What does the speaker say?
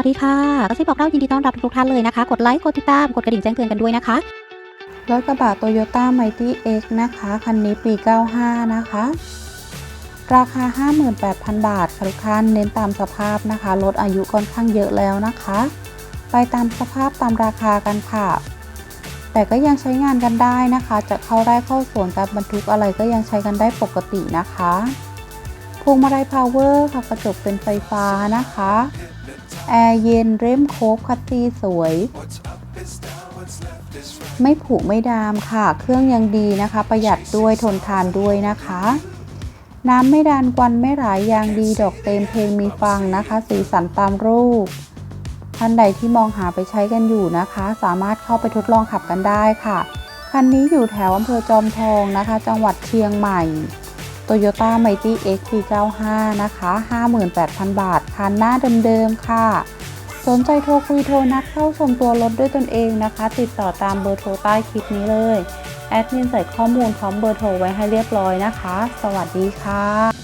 วัสดีค่ะกระซิบบอกเล่ายินดีต้อนรับทุกท่านเลยนะคะ กดไลค์ กดติดตาม กดกระดิ่งแจ้งเตือนกันด้วยนะคะ รถกระบะ Toyota Mighty X นะคะ คันนี้ปี 95 นะคะ ราคา 58,000 บาทค่ะทุกท่าน เน้นตามสภาพนะคะ รถอายุค่อนข้างเยอะแล้วนะคะ ไปตามสภาพตามราคากันค่ะ แต่ก็ยังใช้งานกันได้นะคะ จะเข้าไร่เข้าสวนการบรรทุกอะไรก็ยังใช้กันได้ปกตินะคะ วงมาลัยพาวเวอร์ค่ะกระจกเป็นไฟฟ้านะคะ แอร์เย็นเร่มโคบคัตตีสวย ไม่ผุไม่ดามค่ะ เครื่องยังดีนะคะ ประหยัดด้วยทนทานด้วยนะคะ น้ำไม่ดันควันไม่ไหลยางดีดอกเต็มเพลงมีฟังนะคะ สีสันตามรูปท่านใดที่มองหาไปใช้กันอยู่นะคะ สามารถเข้าไปทดลองขับกันได้ค่ะ คันนี้อยู่แถวอำเภอจอมทองนะคะ จังหวัดเชียงใหม่ Toyota Mighty X ปี95 นะคะ 58,000 บาท คันหน้าเดิมๆค่ะ สนใจโทรคุยโทรนัดเข้าชมตัวรถด้วยตนเองนะคะ ติดต่อตามเบอร์โทรใต้คลิปนี้เลย แอดมินใส่ข้อมูลพร้อมเบอร์โทรไว้ให้เรียบร้อยนะคะ สวัสดีค่ะ